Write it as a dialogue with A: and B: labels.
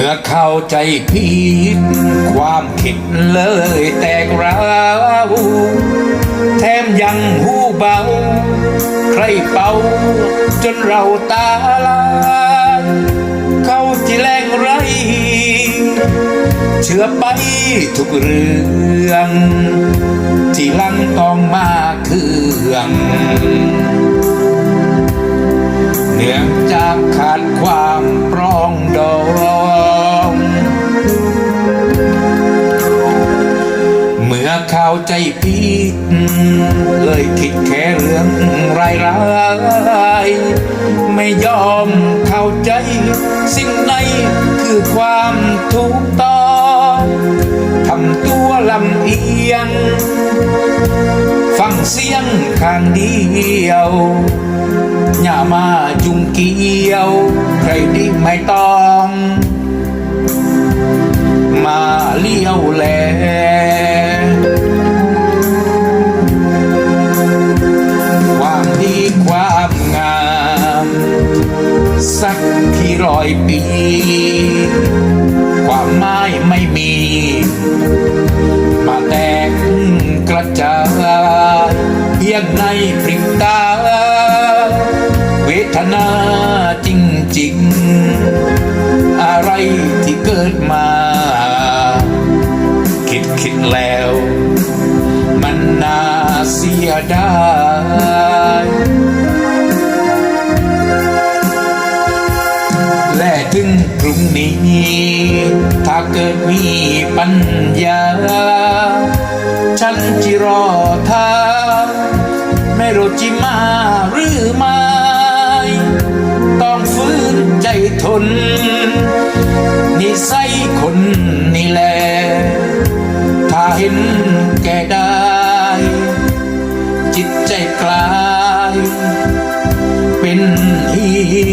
A: ื่อเข้าใจผิดความคิดเลยแตกร้าวแถมยังหูเบา ใครเป่าจนเราตาลายเขาที่แรงไร เชื่อไปทุกเรื่องที่ลังต้องมาเครื่อง เข้าใจผิดเลยคิดแค่เรื่องรายร้ายๆไม่ยอมเข้าใจ สิ่งไหนคือความถูกต้องทำตัวลำเอียง ฟังเสียงข้างเดียวอย่ามาจุงเกี่ยว ใครดีไม่ต้อง สักที่ร้อยปี ความหมายไม่มี มาแตกกระจายเพียงในพริบตา เวทนาจริงๆ อะไรที่เกิดมา คิดคิดแล้ว มันน่าเสียดาย เกิดมีปัญญา ฉันจะรอท่าไม่รู้จิมาหรือไม่ต้องฝืนใจทน นิสัยคนนี่แหละถ้าเห็นแก่ได้ จิตใจกลาย เป็นเหี